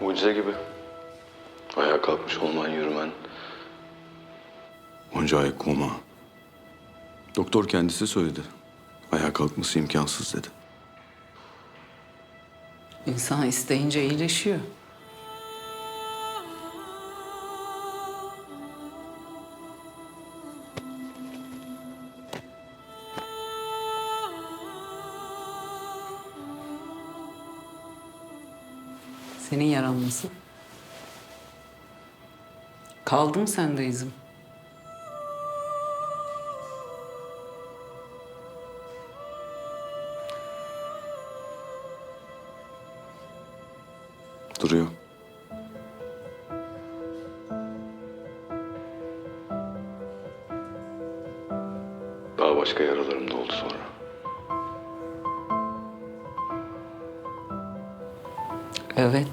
Mucize gibi. Ayağa kalkmış olman, yürümen. Onca ay koma. Doktor kendisi söyledi. Ayağa kalkması imkansız dedi. İnsan isteyince iyileşiyor. Senin yaran nasıl? Kaldı mı sende izim? Duruyor.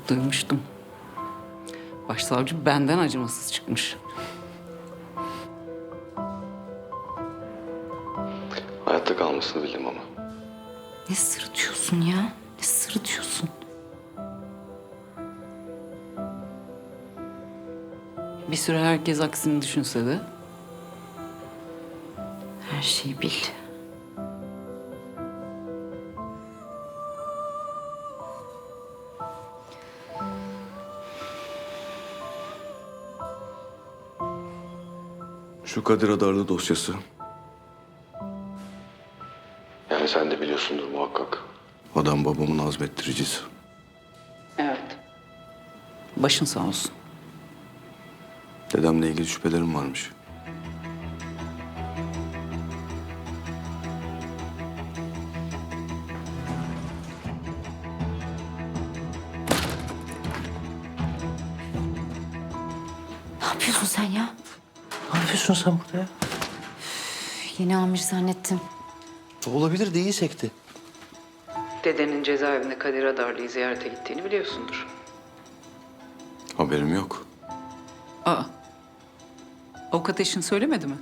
Duymuştum. Başsavcı benden acımasız çıkmış. Hayatta kalmasını bildim ama. Ne sırıtıyorsun ya? Ne sırıtıyorsun? Bir süre herkes aksini düşünse de Her şeyi bil. Kadir Adarlı dosyası. Yani sen de biliyorsundur muhakkak. Adam babamın azmettiricisi. Evet. Başın sağ olsun. Dedemle ilgili şüphelerim varmış. Yapıyorsun sen burada ya? Yeni amir zannettim. Olabilir de iyi sekti. Dedenin cezaevinde Kadir Adarlı'yı ziyarete gittiğini biliyorsundur. Haberim yok. Aa. Avukat eşin söylemedi mi?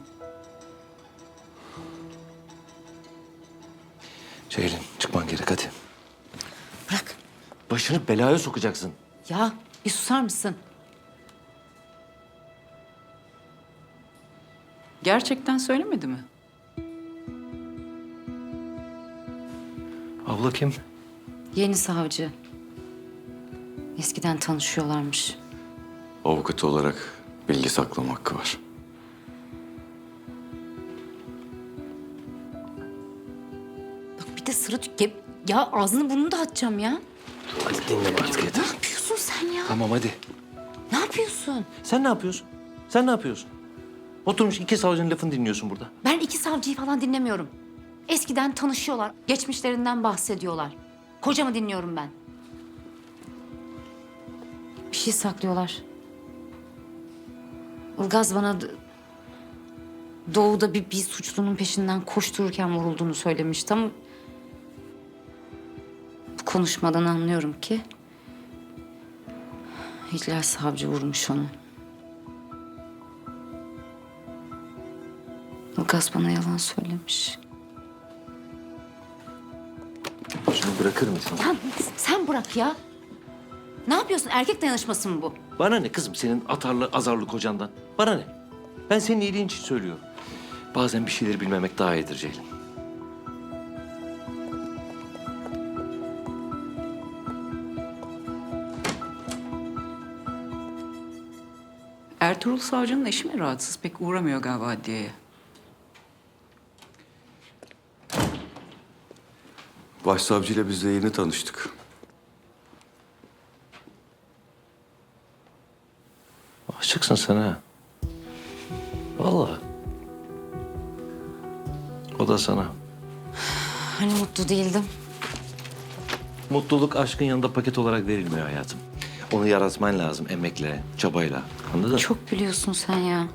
Ceylin çıkman gerek hadi. Bırak. Başını belaya sokacaksın. Ya bir susar mısın? Gerçekten söylemedi mi? Abla kim? Yeni savcı. Eskiden tanışıyorlarmış. Avukatı olarak bilgi saklama hakkı var. Bak bir de sırıt... Ge- Ya ağzını burnunu da açacağım ya. Hadi dinleme artık Ne yeter. yapıyorsun sen ya? Tamam hadi. Ne yapıyorsun? Sen ne yapıyorsun? Sen ne yapıyorsun? Oturmuş iki savcının lafını dinliyorsun burada. Ben iki savcıyı falan dinlemiyorum. Eskiden tanışıyorlar. Geçmişlerinden bahsediyorlar. Kocamı dinliyorum ben. Bir şey saklıyorlar. Ilgaz bana doğuda bir, bir suçlunun peşinden koştururken vurulduğunu söylemişti ama... Bu konuşmadan anlıyorum ki... Hilal savcı vurmuş onu. Ilgaz bana yalan söylemiş. Şunu bırakır mısın? Ya sen bırak ya. Ne yapıyorsun? Erkek dayanışması mı bu? Bana ne kızım senin atarlı azarlı kocandan? Bana ne? Ben senin iyiliğin için söylüyorum. Bazen bir şeyleri bilmemek daha iyidir Ceylin. Ertuğrul Savcı'nın eşi mi rahatsız? Pek uğramıyor galiba adliyeye. Başsavcıyla biz de yeni tanıştık. Aşıksın sen ha. Vallahi. O da sana. Hani mutlu değildim. Mutluluk aşkın yanında paket olarak verilmiyor hayatım. Onu yaratman lazım emekle, çabayla. Anladın mı? Çok biliyorsun sen ya.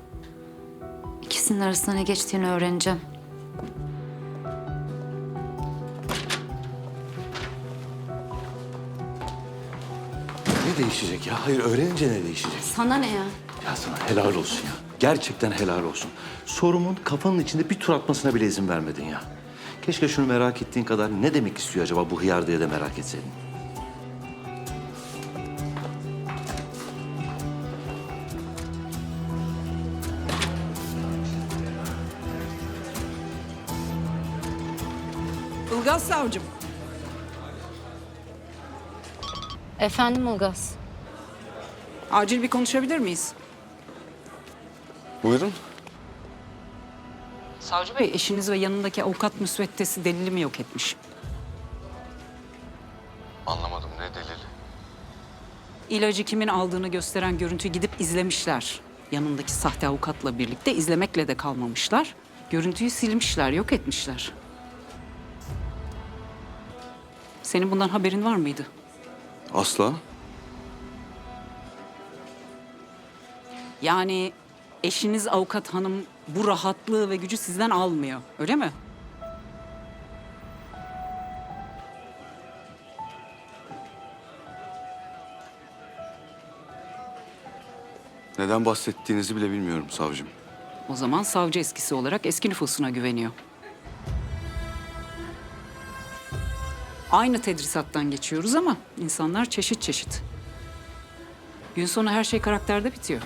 İkisinin arasında ne geçtiğini öğreneceğim. değişecek ya? Hayır öğrenince ne değişecek? Sana ne ya? Ya sana helal olsun ya. Gerçekten helal olsun. Sorumun kafanın içinde bir tur atmasına bile izin vermedin ya. Keşke şunu merak ettiğin kadar ne demek istiyor acaba bu hıyar diye de merak etseydin. Ilgaz Savcım, Efendim Ilgaz. Acil bir konuşabilir miyiz? Buyurun. Savcı Bey, eşiniz ve yanındaki avukat müsveddesi delili mi yok etmiş? Anlamadım ne delili? İlacı kimin aldığını gösteren görüntüyü gidip izlemişler. Yanındaki sahte avukatla birlikte izlemekle de kalmamışlar. Görüntüyü silmişler, yok etmişler. Senin bundan haberin var mıydı? Asla. Yani eşiniz avukat hanım bu rahatlığı ve gücü sizden almıyor, öyle mi? Neden bahsettiğinizi bile bilmiyorum savcım. O zaman savcı eskisi olarak eski nüfusuna güveniyor. Aynı tedrisattan geçiyoruz ama insanlar çeşit çeşit. Gün sonu her şey karakterde bitiyor.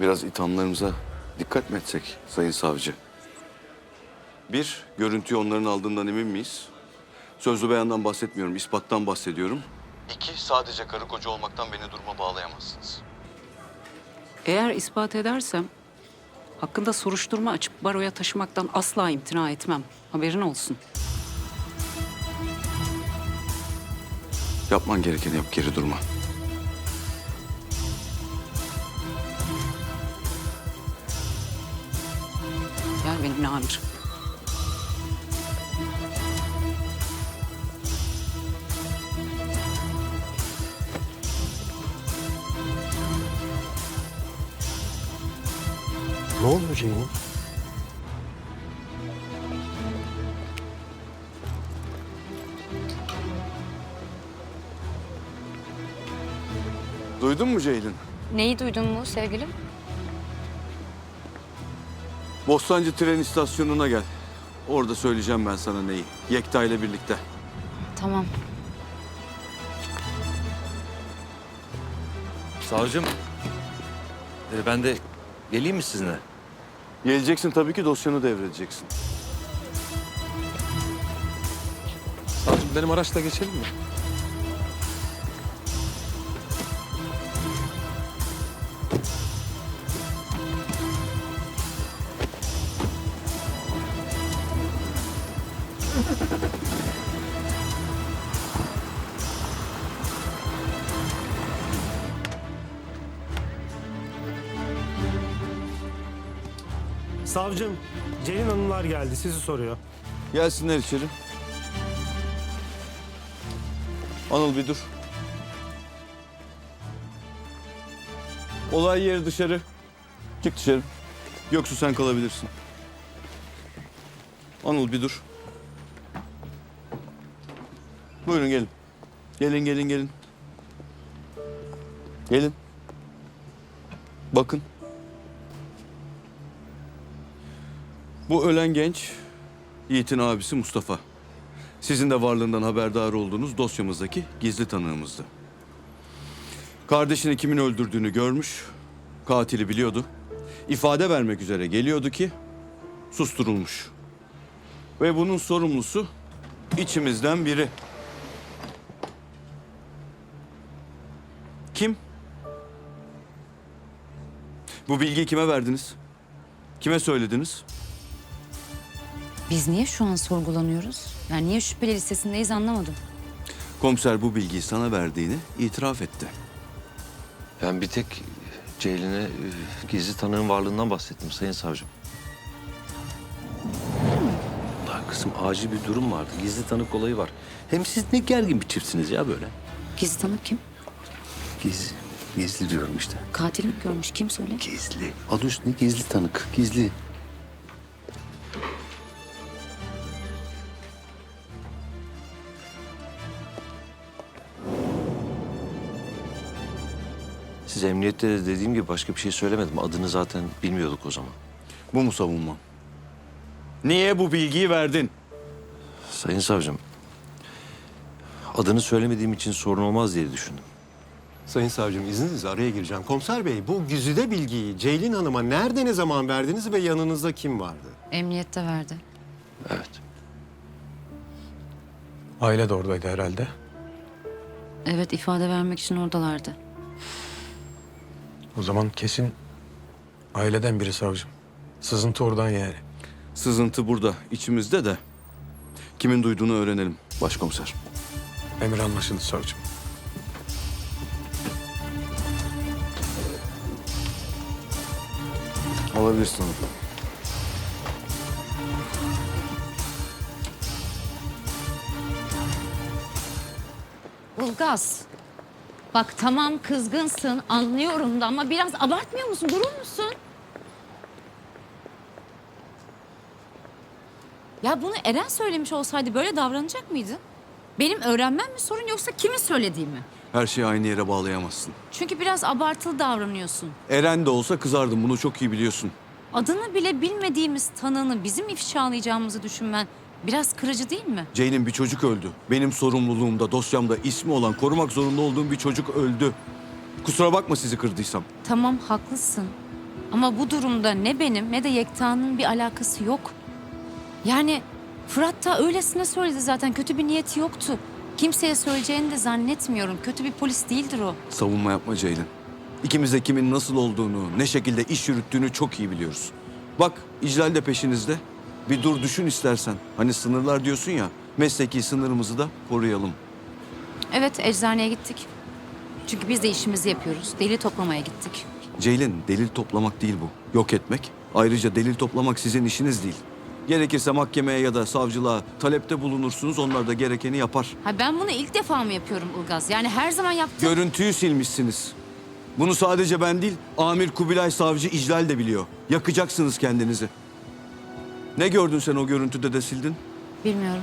Biraz ithamlarımıza dikkat mi etsek sayın savcı? Bir, görüntüyü onların aldığından emin miyiz? Sözlü beyandan bahsetmiyorum, ispattan bahsediyorum. İki, sadece karı koca olmaktan beni duruma bağlayamazsınız. Eğer ispat edersem hakkında soruşturma açıp baroya taşımaktan asla imtina etmem. Haberin olsun. Yapman gerekeni yap, geri durma. Gel benimle amir. Ne Ceylin? Duydun mu Ceylin? Neyi duydun mu sevgilim? Bostancı tren istasyonuna gel. Orada söyleyeceğim ben sana neyi. Yekta ile birlikte. Tamam. Savcım, e, ben de geleyim mi sizinle? Geleceksin tabii ki dosyanı devredeceksin. Savcım benim araçla geçelim mi? Savcım, Celin Hanımlar geldi. Sizi soruyor. Gelsinler içeri. Anıl bir dur. Olay yeri dışarı. Çık dışarı. Göksu sen kalabilirsin. Anıl bir dur. Buyurun gelin. Gelin gelin gelin. Gelin. Bakın. Bu ölen genç Yiğit'in abisi Mustafa. Sizin de varlığından haberdar olduğunuz dosyamızdaki gizli tanığımızdı. Kardeşini kimin öldürdüğünü görmüş, katili biliyordu. İfade vermek üzere geliyordu ki susturulmuş. Ve bunun sorumlusu içimizden biri. Kim? Bu bilgiyi kime verdiniz? Kime söylediniz? Biz niye şu an sorgulanıyoruz? Yani niye şüpheli listesindeyiz anlamadım. Komiser bu bilgiyi sana verdiğini itiraf etti. Ben bir tek Ceylin'e e, gizli tanığın varlığından bahsettim sayın savcım. Lan kızım acil bir durum vardı. Gizli tanık olayı var. Hem siz ne gergin bir çiftsiniz ya böyle. Gizli tanık kim? Gizli. Gizli diyorum işte. Katili mi görmüş? Kim söyle? Gizli. Adı üstünde gizli tanık. Gizli. Siz emniyette de dediğim gibi başka bir şey söylemedim. Adını zaten bilmiyorduk o zaman. Bu mu savunma? Niye bu bilgiyi verdin? Sayın savcım, adını söylemediğim için sorun olmaz diye düşündüm. Sayın savcım izninizle araya gireceğim. Komiser bey bu güzide bilgiyi Ceylin Hanım'a nerede ne zaman verdiniz ve yanınızda kim vardı? Emniyette verdi. Evet. Aile de oradaydı herhalde. Evet ifade vermek için oradalardı. O zaman kesin aileden biri savcım. Sızıntı oradan yani. Sızıntı burada, içimizde de. Kimin duyduğunu öğrenelim başkomiser. Emir anlaşıldı savcım. Alabilirsin onu. Ilgaz. Bak tamam kızgınsın anlıyorum da ama biraz abartmıyor musun? Durur musun? Ya bunu Eren söylemiş olsaydı böyle davranacak mıydın? Benim öğrenmem mi sorun yoksa kimin söylediği mi? Her şeyi aynı yere bağlayamazsın. Çünkü biraz abartılı davranıyorsun. Eren de olsa kızardım, bunu çok iyi biliyorsun. Adını bile bilmediğimiz tanığını bizim ifşalayacağımızı düşünmen biraz kırıcı değil mi? Ceylin bir çocuk öldü. Benim sorumluluğumda, dosyamda ismi olan, korumak zorunda olduğum bir çocuk öldü. Kusura bakma sizi kırdıysam. Tamam haklısın. Ama bu durumda ne benim ne de Yekta'nın bir alakası yok. Yani Fırat da öylesine söyledi zaten. Kötü bir niyeti yoktu. Kimseye söyleyeceğini de zannetmiyorum. Kötü bir polis değildir o. Savunma yapma Ceylin. İkimiz de kimin nasıl olduğunu, ne şekilde iş yürüttüğünü çok iyi biliyoruz. Bak İclal de peşinizde. Bir dur düşün istersen. Hani sınırlar diyorsun ya, mesleki sınırımızı da koruyalım. Evet eczaneye gittik. Çünkü biz de işimizi yapıyoruz. Deli toplamaya gittik. Ceylin, delil toplamak değil bu. Yok etmek. Ayrıca delil toplamak sizin işiniz değil. Gerekirse mahkemeye ya da savcılığa talepte bulunursunuz. Onlar da gerekeni yapar. Ha ben bunu ilk defa mı yapıyorum Ilgaz? Yani her zaman yaptığım... Görüntüyü silmişsiniz. Bunu sadece ben değil, Amir Kubilay Savcı İclal de biliyor. Yakacaksınız kendinizi. Ne gördün sen o görüntüde de sildin? Bilmiyorum.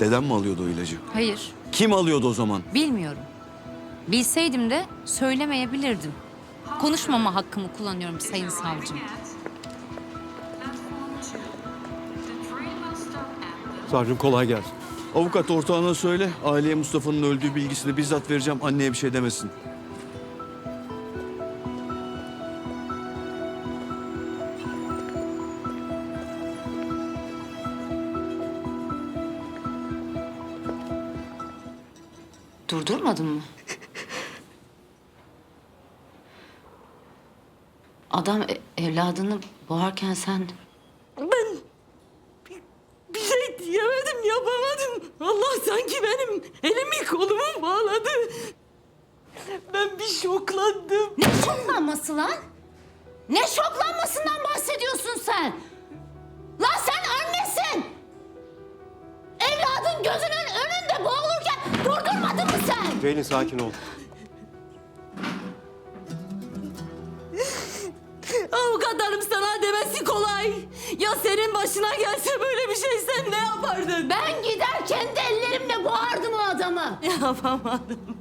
Dedem mi alıyordu o ilacı? Hayır. Kim alıyordu o zaman? Bilmiyorum. Bilseydim de söylemeyebilirdim. Konuşmama hakkımı kullanıyorum sayın savcım. Savcım kolay gelsin. Avukat ortağına söyle, aileye Mustafa'nın öldüğü bilgisini bizzat vereceğim. Anneye bir şey demesin. Evladını boğarken sen... Ben bir, bir şey diyemedim, yapamadım. Allah sanki benim elimi kolumu bağladı. Ben bir şoklandım. Ne şoklanması lan? Ne şoklanmasından bahsediyorsun sen? Lan sen annesin! Evladın gözünün önünde boğulurken durdurmadın mı sen? Ceylin sakin ol. Başına gelse böyle bir şey sen ne yapardın? Ben gider kendi ellerimle boğardım o adamı. Yapamadım.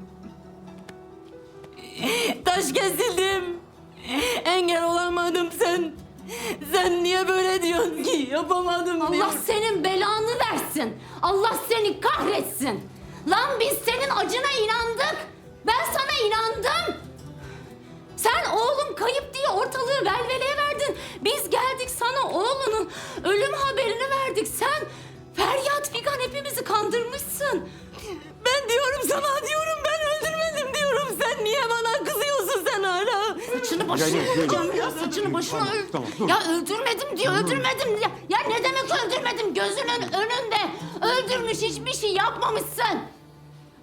Taş kesildim. Engel olamadım sen. Sen niye böyle diyorsun ki? Yapamadım Allah diyorsun. senin belanı versin. Allah seni kahretsin. Lan biz senin acına inandık. Ben sana inandım. Sen oğlum kayıp diye ortalığı velveleye verdin. Biz geldik sana oğlunun ölüm haberini verdik. Sen feryat figan hepimizi kandırmışsın. Ben diyorum sana diyorum ben öldürmedim diyorum. Sen niye bana kızıyorsun sen hala? Saçını başını öldüreceğim ya. Saçını başını öl... Ya öldürmedim diyor, öldürmedim diyor. Ya ne demek öldürmedim? Gözünün önünde öldürmüş hiçbir şey yapmamışsın.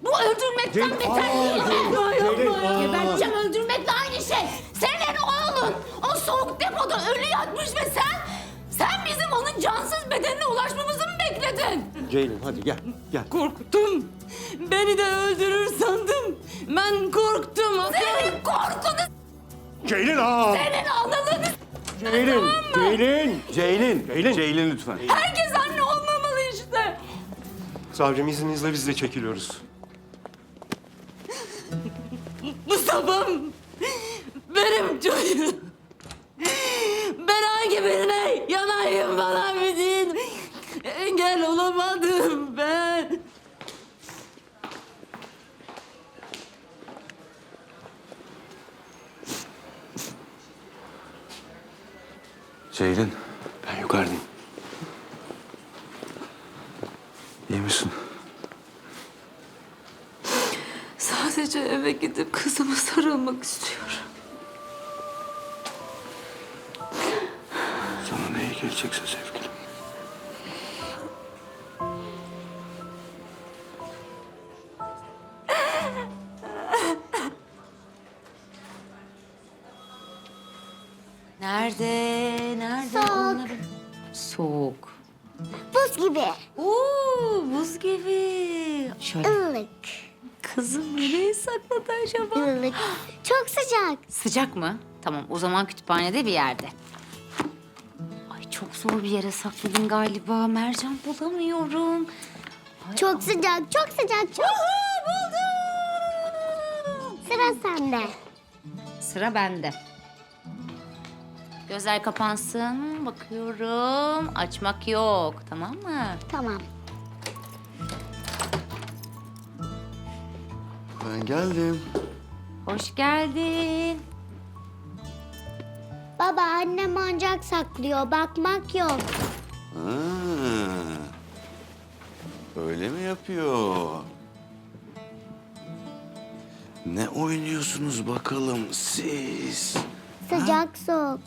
Bu öldürmekten beter değil mi? Geberteceğim öldürmekle aynı şey. Senin oğlun o soğuk depoda ölü yatmış ve sen... Sen bizim onun cansız bedenine ulaşmamızı mı bekledin? Ceylin hadi gel. Gel. Korktum. Beni de öldürür sandım. Ben korktum. Senin korkunu, Ceylin aa! senin analını... Ceylin! Ceylin! Ceylin, Ceylin, Ceylin lütfen. Herkes anne olmamalı işte. Savcım izninizle biz de çekiliyoruz. Mustafa'm. Benim çocuğum. Ben hangi birine yanayım bana bizim. Engel olamadım ben. Ceylin. Ben yukarıdayım. İyi misin? Sadece eve gidip kızıma sarılmak istiyorum. Gelecekse sevgilim. Nerede? Nerede? Soğuk. Onları... Soğuk. Buz gibi. Oo, buz gibi. Şöyle. ılık. Kızım nereye sakladı acaba? ılık. Çok sıcak. Sıcak mı? Tamam o zaman kütüphanede bir yerde. Zor bir yere sakladın galiba. Mercan bulamıyorum. Ay, Çok sıcak, çok sıcak, çok. Sıra sende. Sıra bende. Gözler kapansın. Bakıyorum. Açmak yok. Tamam mı? Tamam. Ben geldim. Hoş geldin. Baba annem ancak saklıyor, bakmak yok. Ha, öyle mi yapıyor? Ne oynuyorsunuz bakalım siz? Sıcak soğuk.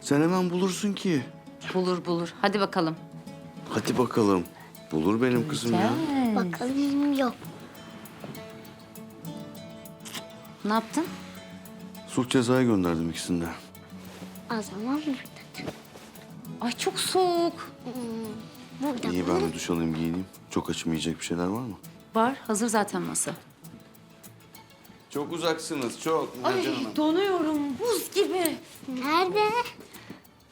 Sen hemen bulursun ki. Bulur bulur. Hadi bakalım. Hadi bakalım. Bulur benim kızım ya. Bakalım yok. Ne yaptın? Sulh cezaya gönderdim ikisini de. O zaman burada. Ay çok soğuk. Burada. İyi ben de duş alayım giyineyim. Çok açım yiyecek bir şeyler var mı? Var. Hazır zaten masa. Çok uzaksınız çok. Ay donuyorum buz gibi. Nerede?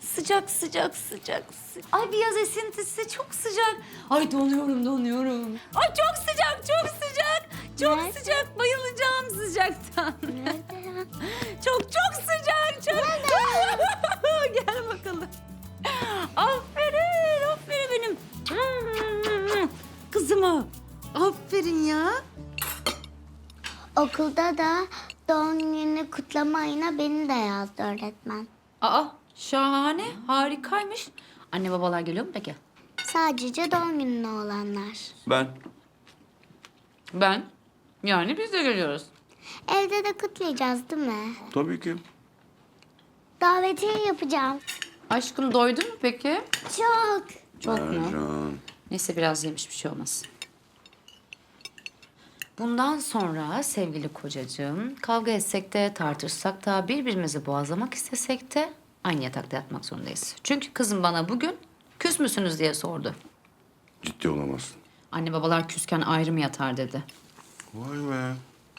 Sıcak sıcak sıcak. sı- Ay bir yaz esintisi çok sıcak. Ay donuyorum donuyorum. Ay çok sıcak çok sıcak. Çok Nerede? sıcak bayılacağım sıcaktan. Nerede? Çok çok sıcak çok. Gel bakalım. Aferin aferin benim. Kızıma. Aferin ya. Okulda da doğum gününü kutlama ayına beni de yazdı öğretmen. Aa şahane. Harikaymış. Anne babalar geliyor mu peki? Sadece doğum gününe olanlar. Ben. Ben. Yani biz de geliyoruz. Evde de kutlayacağız değil mi? Tabii ki. Davetiye yapacağım. Aşkım doydun mu peki? Çok. Çok mu? Ercan. Neyse biraz yemiş bir şey olmaz. Bundan sonra sevgili kocacığım kavga etsek de tartışsak da birbirimizi boğazlamak istesek de aynı yatakta yatmak zorundayız. Çünkü kızım bana bugün küs müsünüz diye sordu. Ciddi olamazsın. Anne babalar küsken ayrı mı yatar dedi. Vay be.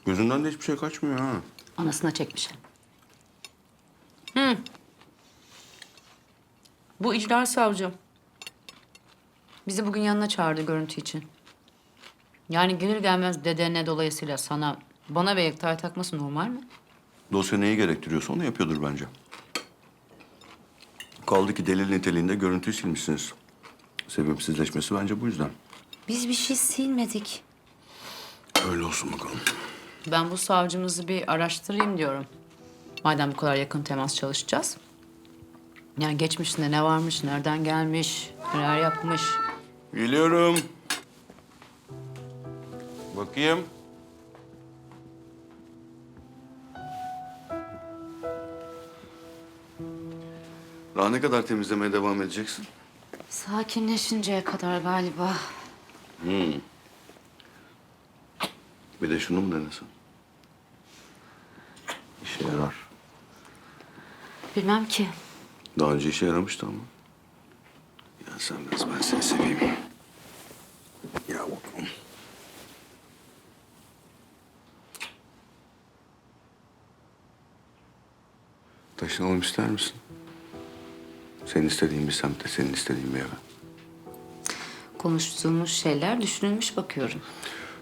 Gözünden de hiçbir şey kaçmıyor ha. Anasına çekmiş. Hı. Bu icra savcı. Bizi bugün yanına çağırdı görüntü için. Yani gelir gelmez dedene dolayısıyla sana bana ve Yekta'ya takması normal mi? Dosya neyi gerektiriyorsa onu yapıyordur bence. Kaldı ki delil niteliğinde görüntüyü silmişsiniz. Sebepsizleşmesi bence bu yüzden. Biz bir şey silmedik. Öyle olsun bakalım. Ben bu savcımızı bir araştırayım diyorum. Madem bu kadar yakın temas çalışacağız. Yani geçmişinde ne varmış, nereden gelmiş, neler yapmış. Geliyorum. Bakayım. Daha ne kadar temizlemeye devam edeceksin? Sakinleşinceye kadar galiba. Bir de şunu mu denesin? İşe yarar. Bilmem ki. Daha önce işe yaramıştı ama. Ya sen biraz ben seni seveyim. Ya bakalım. Taşınalım ister misin? Senin istediğin bir semte, senin istediğin bir eve. Konuştuğumuz şeyler düşünülmüş bakıyorum.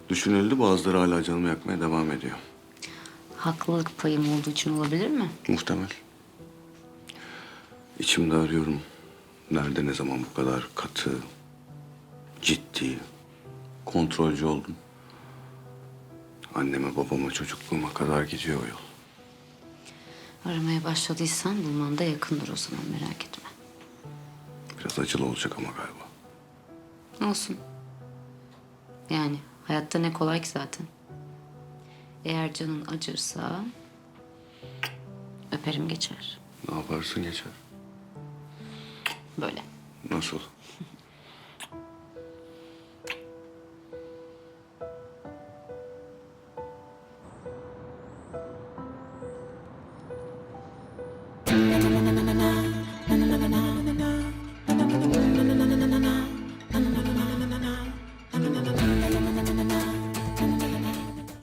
Düşünüldü, bazıları hala canımı yakmaya devam ediyor haklılık payım olduğu için olabilir mi? Muhtemel. İçimde arıyorum. Nerede ne zaman bu kadar katı, ciddi, kontrolcü oldum. Anneme, babama, çocukluğuma kadar gidiyor o yol. Aramaya başladıysan bulman da yakındır o zaman merak etme. Biraz acılı olacak ama galiba. Olsun. Yani hayatta ne kolay ki zaten. Eğer canın acırsa öperim geçer. Ne yaparsın geçer. Böyle. Nasıl?